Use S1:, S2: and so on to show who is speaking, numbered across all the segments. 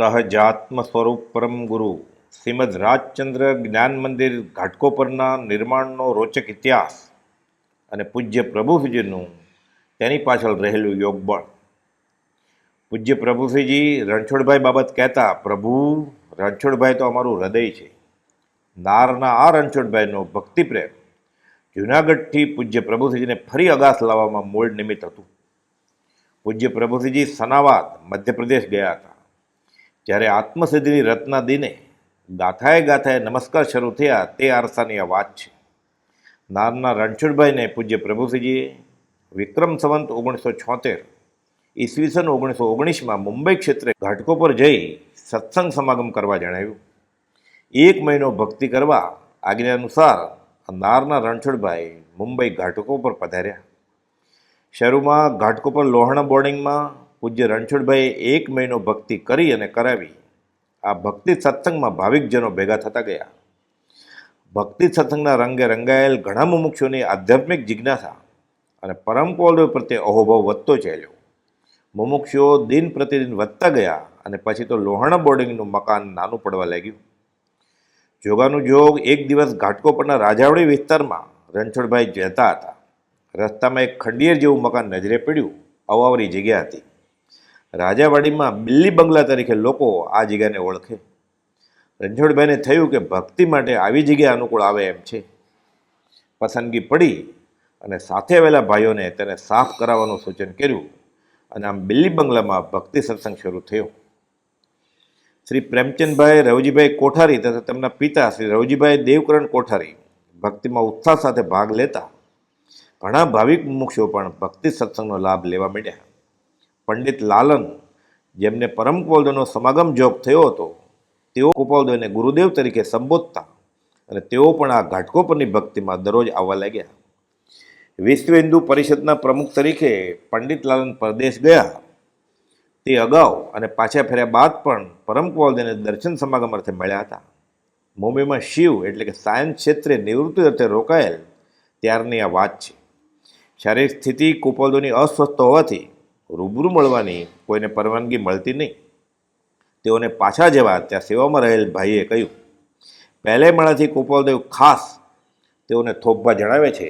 S1: સહજાત્મ સ્વરૂપ પરમ ગુરુ શ્રીમદ રાજચંદ્ર જ્ઞાન મંદિર ઘાટકોપરના નિર્માણનો રોચક ઇતિહાસ અને પૂજ્ય પ્રભુશ્રીજીનું તેની પાછળ રહેલું યોગબળ। પૂજ્ય પ્રભુસિંહજી રણછોડભાઈ બાબત કહેતા, પ્રભુ, રણછોડભાઈ તો અમારું હૃદય છે. નારના આ રણછોડભાઈનો ભક્તિ પ્રેમ જૂનાગઢથી પૂજ્ય પ્રભુસિંહજીને ફરી અગાસ લાવવામાં મૂળ નિમિત્ત હતું. પૂજ્ય પ્રભુસિંહજી સનાવાદ મધ્યપ્રદેશ ગયા હતા. જ્યારે આત્મસિદ્ધિની રત્ના દિને ગાથાએ ગાથાએ નમસ્કાર શરૂ થયા, તે આરસાની આ વાત છે. નારના રણછોડભાઈને પૂજ્ય પ્રભુસિંહજીએ વિક્રમ સંવંત ઓગણીસો છોતેર, ઈસવીસન ઓગણીસો ઓગણીસમાં મુંબઈ ક્ષેત્રે ઘાટકો પર જઈ સત્સંગ સમાગમ કરવા જણાવ્યું. એક મહિનો ભક્તિ કરવા આજ્ઞા અનુસાર નારના રણછોડભાઈ મુંબઈ ઘાટકો પર પધાર્યા. શરૂમાં ઘાટકો પર લોહાણા બોર્ડિંગમાં પૂજ્ય રણછોડભાઈએ એક મહિનો ભક્તિ કરી અને કરાવી. આ ભક્તિ સત્સંગમાં ભાવિકજનો ભેગા થતા ગયા. ભક્તિ સત્સંગના રંગે રંગાયેલ ઘણા મુમુક્ષોની આધ્યાત્મિક જિજ્ઞાસા અને પરમ કૌલદેવ પ્રત્યે અહોભાવ વધતો ચાલ્યો. મુમુક્ષો દિન પ્રતિદિન વધતા ગયા અને પછી તો લોહાણા બોર્ડિંગનું મકાન નાનું પડવા લાગ્યું. જોગાનું જોગ એક દિવસ ઘાટકો પરના રાજાવડી વિસ્તારમાં રણછોડભાઈ જતા હતા. રસ્તામાં એક ખંડિયર જેવું મકાન નજરે પડ્યું. અવાવરી જગ્યા હતી. રાજાવાડીમાં બિલ્લી બંગલા તરીકે લોકો આ જગ્યાને ઓળખે. રણછોડભાઈને થયું કે ભક્તિ માટે આવી જગ્યા અનુકૂળ આવે એમ છે. પસંદગી પડી અને સાથે આવેલા ભાઈઓને તેને સાફ કરાવવાનું સૂચન કર્યું અને આમ બિલ્લી બંગલામાં ભક્તિ સત્સંગ શરૂ થયો. શ્રી પ્રેમચંદભાઈ રવજીભાઈ કોઠારી તથા તેમના પિતા શ્રી રવજીભાઈ દેવકરણ કોઠારી ભક્તિમાં ઉત્સાહ સાથે ભાગ લેતા ઘણા ભાવિક મુમુક્ષો પણ ભક્તિ સત્સંગનો લાભ લેવા માંડ્યા. પંડિત લાલન, જેમને પરમ કુપોલદેવનો સમાગમ જોગ થયો હતો, તેઓ કુપાલદેવને ગુરુદેવ તરીકે સંબોધતા અને તેઓ પણ આ ઘાટકો પરની ભક્તિમાં દરરોજ આવવા લાગ્યા. વિશ્વ હિન્દુ પરિષદના પ્રમુખ તરીકે પંડિત લાલન પરદેશ ગયા. તે અગાઉ અને પાછા ફેર્યા બાદ પણ પરમ કુપોલદેવને દર્શન સમાગમ અર્થે મળ્યા હતા. મુંબઈમાં શિવ એટલે કે સાયન્સ ક્ષેત્રે નિવૃત્તિ અર્થે રોકાયેલ, ત્યારની આ વાત છે. શારીરિક સ્થિતિ કુપોલદોની અસ્વસ્થ હોવાથી રૂબરૂ મળવાની કોઈને પરવાનગી મળતી નહીં. તેઓને પાછા જવા ત્યાં સેવામાં રહેલ ભાઈએ કહ્યું, પહેલે માળાથી કુપોલદેવ ખાસ તેઓને થોભવા જણાવે છે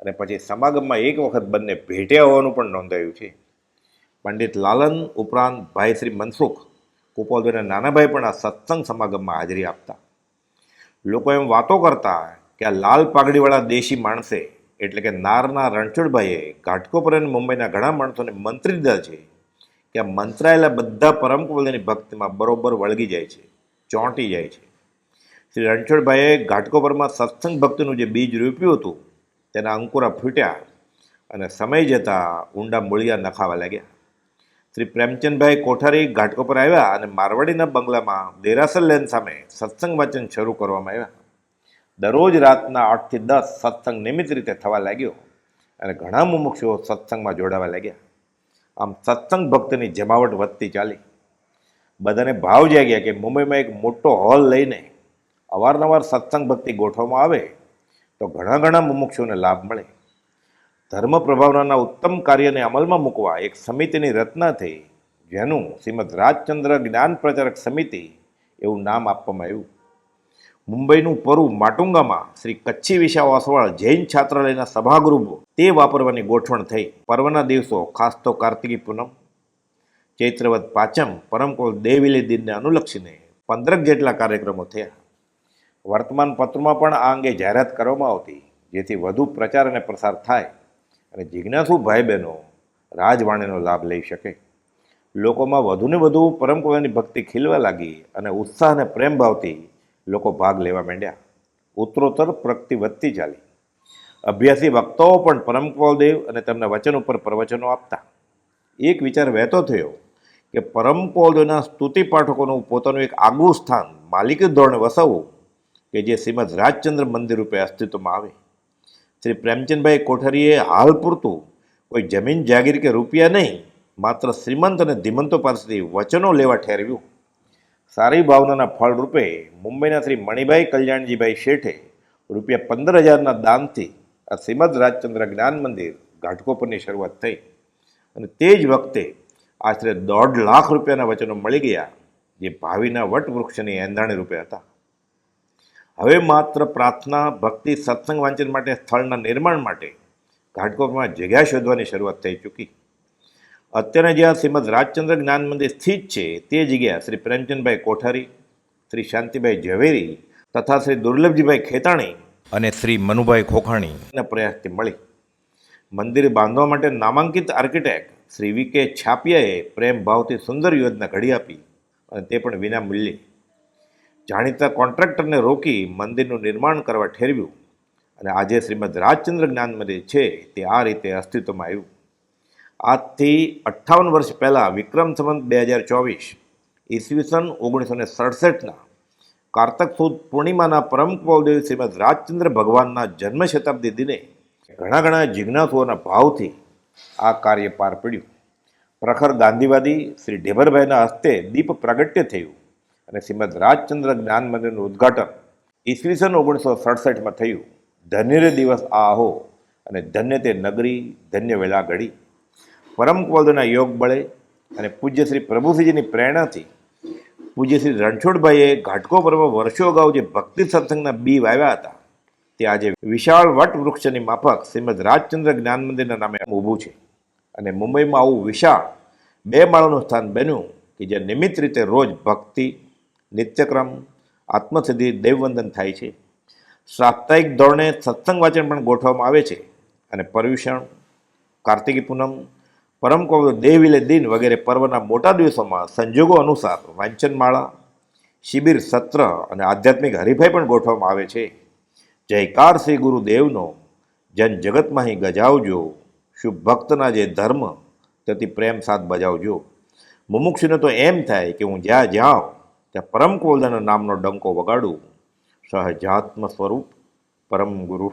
S1: અને પછી સમાગમમાં એક વખત બંને ભેટ્યા હોવાનું પણ નોંધાયું છે. પંડિત લાલન ઉપરાંત ભાઈ શ્રી મનસુખ કુપોલદેવના નાનાભાઈ પણ આ સત્સંગ સમાગમમાં હાજરી આપતા. લોકો એમ વાતો કરતા કે આ લાલ પાઘડીવાળા દેશી માણસે એટલે કે નારના રણછોડભાઈએ ઘાટકોપર અને મુંબઈના ઘણા માણસોને મંત્રી દીધા છે કે આ મંત્રાયેલા બધા પરમ કુવલની ભક્તિમાં બરોબર વળગી જાય છે, ચોંટી જાય છે. શ્રી રણછોડભાઈએ ઘાટકોપરમાં સત્સંગ ભક્તિનું જે બીજ રોપ્યું હતું, તેના અંકુરા ફૂટ્યા અને સમય જતાં ઊંડા મૂળિયા નખાવા લાગ્યા. શ્રી પ્રેમચંદભાઈ કોઠારી ઘાટકોપર આવ્યા અને મારવાડીના બંગલામાં દેરાસર લેન સામે સત્સંગ વાચન શરૂ કરવામાં આવ્યા. દરરોજ રાતના આઠથી દસ સત્સંગ નિયમિત રીતે થવા લાગ્યો અને ઘણા મુમુક્ષુઓ સત્સંગમાં જોડાવા લાગ્યા. આમ સત્સંગ ભક્તની જમાવટ વધતી ચાલી. બધાને ભાવ જાગ્યા કે મુંબઈમાં એક મોટો હોલ લઈને અવારનવાર સત્સંગ ભક્તિ ગોઠવવામાં આવે તો ઘણા ઘણા મુમુક્ષુઓને લાભ મળે. ધર્મ પ્રભાવનાના ઉત્તમ કાર્યને અમલમાં મૂકવા એક સમિતિની રચના થઈ, જેનું શ્રીમદ રાજચંદ્ર જ્ઞાન પ્રચારક સમિતિ એવું નામ આપવામાં આવ્યું. મુંબઈનું પરુ માટુંગામાં શ્રી કચ્છી વિશા વાસવાળ જૈન છાત્રાલયના સભાગૃહ તે વાપરવાની ગોઠવણ થઈ. પર્વના દિવસો ખાસ તો કાર્તિકી પૂનમ, ચૈત્રવદ પાંચમ, પરમકોલ દેવીલી દિનને અનુલક્ષીને પંદરક જેટલા કાર્યક્રમો થયા. વર્તમાન પત્રમાં પણ આ અંગે જાહેરાત કરવામાં આવતી, જેથી વધુ પ્રચાર અને પ્રસાર થાય અને જિજ્ઞાસુ ભાઈ બહેનો રાજવાણીનો લાભ લઈ શકે. લોકોમાં વધુને વધુ પરમકુળની ભક્તિ ખીલવા લાગી અને ઉત્સાહ અને પ્રેમ ભાવથી લોકો ભાગ લેવા માંડ્યા. ઉત્તરોત્તર પ્રગતિ વધતી ચાલી. અભ્યાસી વક્તાઓ પણ પરમ દેવ અને તેમના વચન ઉપર પ્રવચનો આપતા. એક વિચાર વહેતો થયો કે પરમ દેવના સ્તુતિ પાઠકોનું પોતાનું એક આગવું સ્થાન માલિકી ધોરણે વસાવવું કે જે શ્રીમદ રાજચંદ્ર મંદિર રૂપે અસ્તિત્વમાં આવે. શ્રી પ્રેમચંદભાઈ કોઠારીએ હાલ પૂરતું કોઈ જમીન જાગીર કે રૂપિયા નહીં, માત્ર શ્રીમંત અને ધીમંતો પાસેથી વચનો લેવા ઠેરવ્યું. સારી ભાવનાના ફળ રૂપે મુંબઈના શ્રી મણિભાઈ કલ્યાણજીભાઈ શેઠે રૂપિયા પંદર હજારના દાનથી આ શ્રીમદ રાજચંદ્ર જ્ઞાન મંદિર ઘાટકોપરની શરૂઆત થઈ. અને તે જ વખતે આશરે દોઢ લાખ રૂપિયાના વચનો મળી ગયા જે ભાવિના વટવૃક્ષની એંધાણી રૂપે હતા. હવે માત્ર પ્રાર્થના, ભક્તિ, સત્સંગ વાંચન માટે સ્થળના નિર્માણ માટે ઘાટકોપરમાં જગ્યા શોધવાની શરૂઆત થઈ ચૂકી. અત્યારે જ્યાં શ્રીમદ રાજચંદ્ર જ્ઞાન મંદિર સ્થિત છે તે જગ્યા શ્રી પ્રેમચંદભાઈ કોઠારી શ્રી શાંતિભાઈ ઝવેરી તથા શ્રી દુર્લભજીભાઈ ખેતાણી અને શ્રી મનુભાઈ ખોખાણીના પ્રયાસથી મળી. મંદિર બાંધવા માટે નામાંકિત આર્કિટેક્ટ શ્રી વી કે છાપિયાએ પ્રેમ ભાવથી સુંદર યોજના ઘડી આપી અને તે પણ વિના મૂલ્યે. જાણીતા કોન્ટ્રાક્ટરને રોકી મંદિરનું નિર્માણ કરવા ઠેરવ્યું અને આજે શ્રીમદ રાજચંદ્ર જ્ઞાન મંદિર છે તે આ રીતે અસ્તિત્વમાં આવ્યું. આજથી અઠ્ઠાવન વર્ષ પહેલાં વિક્રમ સંવંત બે હજાર ચોવીસ ઈસવીસન ઓગણીસો ને સડસઠના કારતક સુદ પૂર્ણિમાના પરમ કૌલદેવ શ્રીમદ રાજચંદ્ર ભગવાનના જન્મ શતાબ્દી દિને ઘણા ઘણા જિજ્ઞાસુઓના ભાવથી આ કાર્ય પાર પડ્યું. પ્રખર ગાંધીવાદી શ્રી ઢેબરભાઈના હસ્તે દીપ પ્રાગટ્ય થયું અને શ્રીમદ રાજચંદ્ર જ્ઞાન મંદિરનું ઉદ્ઘાટન ઈસવીસન ઓગણીસો સડસઠમાં થયું. ધન્ય દિવસ આહો અને ધન્ય તે નગરી, ધન્ય વેલા ઘડી પરમ કૌલદેવના યોગ બળે અને પૂજ્ય શ્રી પ્રભુસિંહજીની પ્રેરણાથી પૂજ્ય શ્રી રણછોડભાઈએ ઘાટકો પર્વ વર્ષો અગાઉ જે ભક્તિ સત્સંગના બી વાવ્યા હતા, તે આજે વિશાળ વટ વૃક્ષની માફક શ્રીમદ રાજચંદ્ર જ્ઞાન મંદિરના નામે ઊભું છે. અને મુંબઈમાં આવું વિશાળ બે માળનું સ્થાન બન્યું કે જે નિયમિત રીતે રોજ ભક્તિ, નિત્યક્રમ, આત્મસિદ્ધિ, દેવવંદન થાય છે. સાપ્તાહિક ધોરણે સત્સંગ વાચન પણ ગોઠવવામાં આવે છે. અને પર્યુષણ, કાર્તિકી પૂનમ પરમ કવિ દેવિલે દિન વગેરે પર્વના મોટા દિવસોમાં સંજોગો અનુસાર વાંચનમાળા, શિબિર સત્ર અને આધ્યાત્મિક હરીફાઈ પણ ગોઠવવામાં આવે છે. જયકાર શ્રી ગુરુદેવનો જન જગતમાં અહીં ગજાવજો. શુભ ભક્તના જે ધર્મ તેથી પ્રેમ સાથ બજાવજો. મુમુક્ષુને તો એમ થાય કે હું જ્યાં જાઉં, ત્યાં પરમ કોલદાના નામનો ડંકો વગાડું. સહજાત્મ સ્વરૂપ પરમ ગુરુ